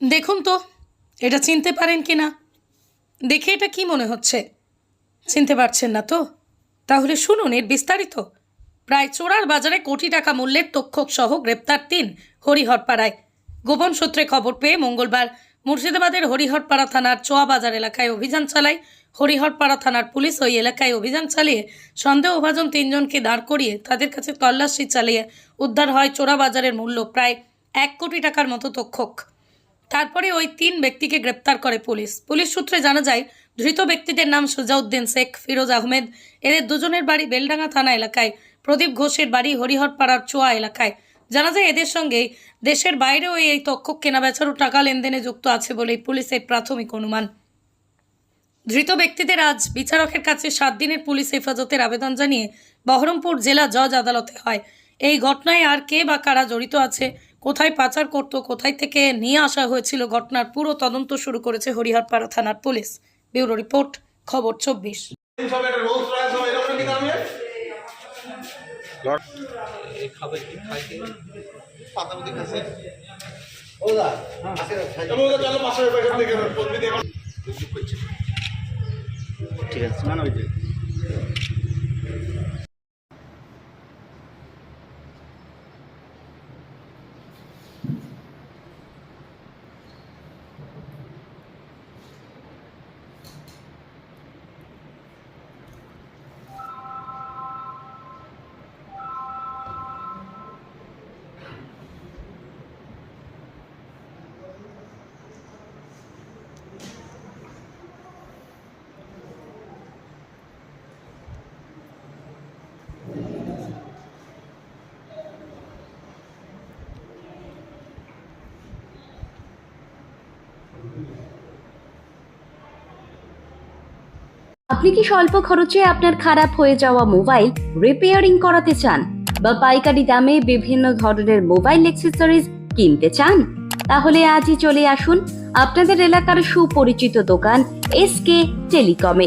দেখুন তো, এটা চিনতে পারেন কি না? দেখে এটা কি মনে হচ্ছে? চিনতে পারছেন না তো? তাহলে শুনুন, এর বিস্তারিত। প্রায় চোরার বাজারে কোটি টাকা মূল্যের তক্ষক সহ গ্রেপ্তার তিন হরিহরপাড়ায়। গোপন সূত্রে খবর পেয়ে মঙ্গলবার মুর্শিদাবাদের হরিহরপাড়া থানার চোয়া বাজার এলাকায় অভিযান চালায় হরিহরপাড়া থানার পুলিশ ওই এলাকায় অভিযান চালিয়ে সন্দেহভাজন তিনজনকে দাঁড় করিয়ে তাদের কাছে তল্লাশি চালিয়ে উদ্ধার হয় চোরা বাজারের মূল্য, প্রায় এক কোটি টাকার মতো তক্ষক। তারপরে ওই তিন ব্যক্তিকে গ্রেপ্তার করে পুলিশ। পুলিশ সূত্রে জানা যায়, ধৃত ব্যক্তিদের নাম সুজাউদ্দিন শেখ, ফিরোজ আহমেদ। এদের দুজনের বাড়ি বেলডাঙ্গা থানা এলাকায়। প্রদীপ ঘোষের বাড়ি হরিহরপাড়ার চোয়া এলাকায়। জানা যায়, এদের সঙ্গে দেশের বাইরেও এই তক্ষক কেনাবেচার ও টাকা লেনদেনে যুক্ত আছে বলেই পুলিশের প্রাথমিক অনুমান। ধৃত ব্যক্তিদের আজ বিচারকের কাছে সাত দিনের পুলিশ হেফাজতের আবেদন জানিয়ে বহরমপুর জেলা জজ আদালতে হয়। এই ঘটনায় আর কে বা কারা জড়িত আছে? কোথায় পাচার করত? কোথায় থেকে নিয়ে আসা হয়েছিল? ঘটনার পুরো তদন্ত শুরু করেছে হরিহরপাড়া থানার পুলিশ। ব্যুরো রিপোর্ট, খবর চব্বিশ। সব একটা রোলস রয়েস সব এরকম কি দামে পাতাপতি খাসি এবং ওদের চলো পাঁচশো টাকা থেকে পদ্ধতি এখন ঠিক আছে মানে ওই যে আপনি কি স্বল্প খরচে আপনার খারাপ হয়ে যাওয়া মোবাইল রিপেয়ারিং করাতে চান? বা পাইকারি দামে বিভিন্ন ধরনের মোবাইল অ্যাক্সেসরিজ কিনতে চান? তাহলে আজই চলে আসুন আপনাদের এলাকার সুপরিচিত দোকান এস কে টেলিকমে